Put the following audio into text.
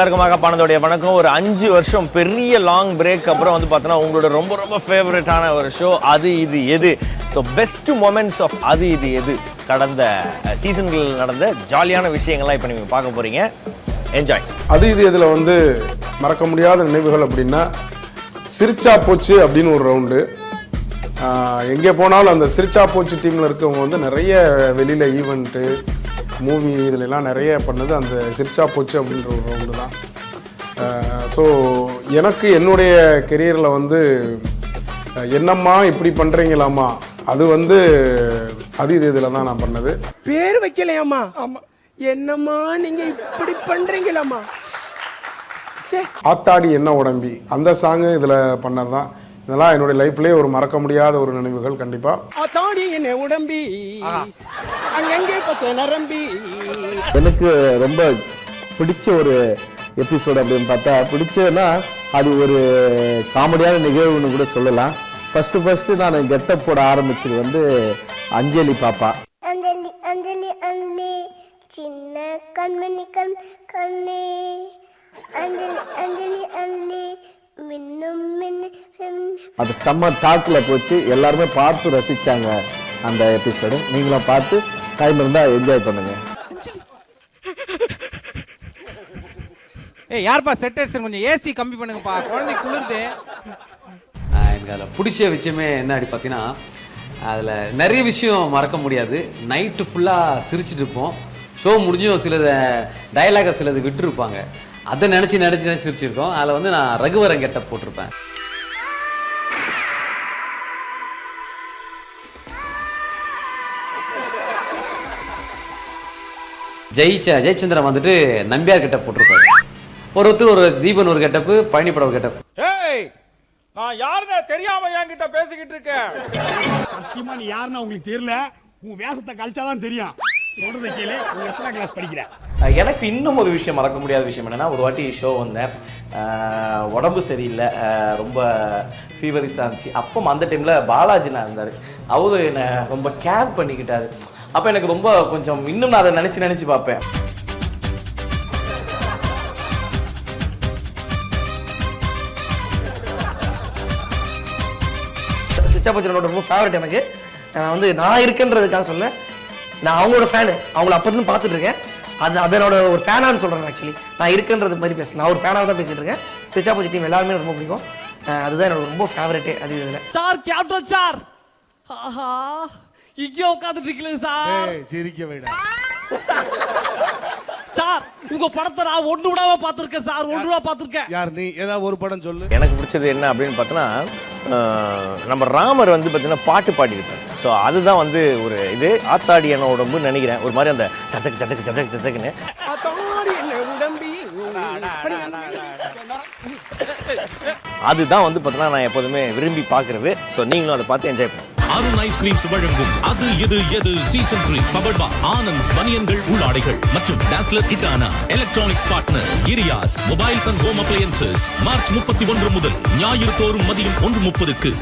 எல்லாருக்கும் மகாபானதோடைய வணக்கம். ஒரு அஞ்சு வருஷம் பெரிய லாங் பிரேக் அப்புறம் வந்து பார்த்தோன்னா உங்களோட ரொம்ப ரொம்ப ஃபேவரட்டான ஒரு ஷோ அது இது எது? ஸோ பெஸ்ட் மொமெண்ட்ஸ் ஆஃப் அது இது எது? கடந்த சீசன்களில் நடந்த ஜாலியான விஷயங்கள்லாம் இப்போ நீங்கள் பார்க்க போகிறீங்க என்ஜாய் அது இது இதில் வந்து மறக்க முடியாத நினைவுகள் அப்படின்னா சிரிச்சா போச்சு அப்படின்னு ஒரு ரவுண்டு எங்கே போனாலும் அந்த சிரிச்சா போச்சு டீமில் இருக்கவங்க வந்து நிறைய வெளியில் ஈவெண்ட்டு மூவி இதுலலாம் நிறைய பண்ணது அந்த சிரிச்சா போச்சு அப்படின்ற ஒரு ரவுண்டு தான். ஸோ எனக்கு என்னுடைய கெரியரில் வந்து என்னம்மா இப்படி பண்ணுறீங்களாம்மா அது வந்து அது இது இதில் தான் நான் பண்ணது. பேர் வைக்கலையாம்மா? ஆமா. என்னம்மா நீங்க இப்படி பண்றீங்களாம்மா? சே ஆத்தாடி என்ன உடம்பி? அந்த சாங்கு இதில் பண்ணது தான் இதெல்லாம் என்னுடைய லைஃப்லேயே ஒரு மறக்க முடியாத ஒரு நினைவுகள் கண்டிப்பாக அத்தாடி என்ன உடம்பி. அங்கங்கே பச்சை நரம்பி. எனக்கு ரொம்ப பிடிச்ச ஒரு எபிசோடு அப்படின்னு பார்த்தா பிடிச்சதுன்னா அது ஒரு காமெடியான நிகழ்வுன்னு கூட சொல்லலாம். ஃபர்ஸ்ட் ஃபர்ஸ்ட் நான் கெட்டப் போட ஆரம்பிச்சது வந்து அஞ்சலி பாப்பா. அஞ்சலி அஞ்சலி அஞ்சலி சின்ன கண்மணி கண் கண்ணே. அஞ்சலி அஞ்சலி மின்னு. அது செம்ம டாக்கில் போச்சு. எல்லாருமே பார்த்து ரசிச்சாங்க அந்த எபிசோடு நீங்களும் பார்த்து டைம் இருந்தால் என்ஜாய் பண்ணுங்க. ஏய் யார்ப்பா செட்டர்ஸ் கொஞ்சம் ஏசி கம்மி பண்ணுங்கப்பா. குழந்தை குளிருது. எனக்கு அதில் பிடிச்ச விஷயமே என்ன அப்படி பார்த்தீங்கன்னா அதில் நிறைய விஷயம் மறக்க முடியாது. நைட்டு ஃபுல்லாக சிரிச்சிட்டு இருப்போம். ஷோ முடிஞ்சும் சிலது டயலாக சிலது விட்டுருப்பாங்க. அதை நினச்சி நினச்சி நினச்சி சிரிச்சிருக்கோம். அதில் வந்து நான் ரகுவரன் கெட்டப் போட்டிருப்பேன். ஜெயிச்ச ஜெயச்சந்திரன் வந்துட்டு நம்பியார் கெட்டப் போட்டிருப்பாரு. ஒருத்தர் ஒரு தீபன் ஒரு கெட்டப்பு பழனிப்படம் ஒரு கெட்டப் ஏய் நான் யாருன்னு தெரியாம என்கிட்ட பேசிக்கிட்டு இருக்கேன். சத்தியமா நீ யாருன்னு உங்களுக்கு தெரியல. உன் வேஷத்தை கழிச்சாதான் தெரியும். சொல்றதை கேளு எத்தனை கிளாஸ் படிக்கிற? எனக்கு இன்னும் ஒரு விஷயம் மறக்க முடியாத விஷயம் என்னன்னா ஒரு வாட்டி ஷோ வந்தேன். உடம்பு சரியில்லை. ரொம்ப ஃபீவரிஸாக இருந்துச்சு. அப்போ அந்த டைமில் பாலாஜி நான் இருந்தார். அவரு என்னை ரொம்ப கேர் பண்ணிக்கிட்டாரு. அப்போ எனக்கு ரொம்ப கொஞ்சம் இன்னும் நான் அதை நினச்சி நினச்சி பார்ப்பேன். சிச்சா பச்சனோட ரொம்ப ஃபேவரட் எனக்கு. நான் வந்து நான் இருக்கேன்றதுக்காக சொல்ல நான் அவங்களோட ஃபேனு அவங்கள அப்போதுலேருந்து பார்த்துட்டு இருக்கேன். அது அதனோட ஒரு ஃபேனான்னு சொல்கிறேன் ஆக்சுவலி நான் இருக்கேன்றது மாதிரி பேசுகிறேன் நான் ஒரு ஃபேனாக தான் பேசிட்டு இருக்கேன். சிச்சா பச்சை டீம் எல்லாருமே ரொம்ப பிடிக்கும். அதுதான் என்னோட ரொம்ப ஃபேவரட்டே அது இதில். Sir captain sir! ஆஹா! இங்கே உட்காந்துட்டு இருக்கீங்க சார் சிரிக்க வைடா. சார் உங்க படத்தை நான் ஒண்ணு விடாம பார்த்திருக்கேன் சார். ஒண்ணு விடாம பார்த்திருக்கேன். யார் நீ ஏதாவது ஒரு படம் சொல்லு. எனக்கு பிடிச்சது என்ன அப்படின்னு பார்த்தோன்னா நம்ம ராமர் வந்து பார்த்தீங்கன்னா பாட்டு பாடியிருப்பார். ஸோ அதுதான் வந்து ஒரு இது. ஆத்தாடியான உடம்பு நினைக்கிறேன். ஒரு மாதிரி அந்த சச்சக்கு சச்சக்கு சச்சக்கு சச்சக்குன்னு என்ன அதுதான் வந்து பார்த்தோன்னா நான் எப்போதுமே விரும்பி பார்க்குறது. ஸோ நீங்களும் அதை பார்த்து என்ஜாய் பண்ணுங்க. அருண் ஐஸ்கிரீம்ஸ் வழங்கும் அது எது எது சீசன் த்ரீ பவர்பா ஆனந்த் பனியன்கள் உள்ளாடைகள் மற்றும் டாஸ்லர் இட்டானா electronics partner Riyas mobiles and home appliances March முப்பத்தி ஒன்று முதல் ஞாயிறு தோறும் மதியம் ஒன்று முப்பதுக்கு.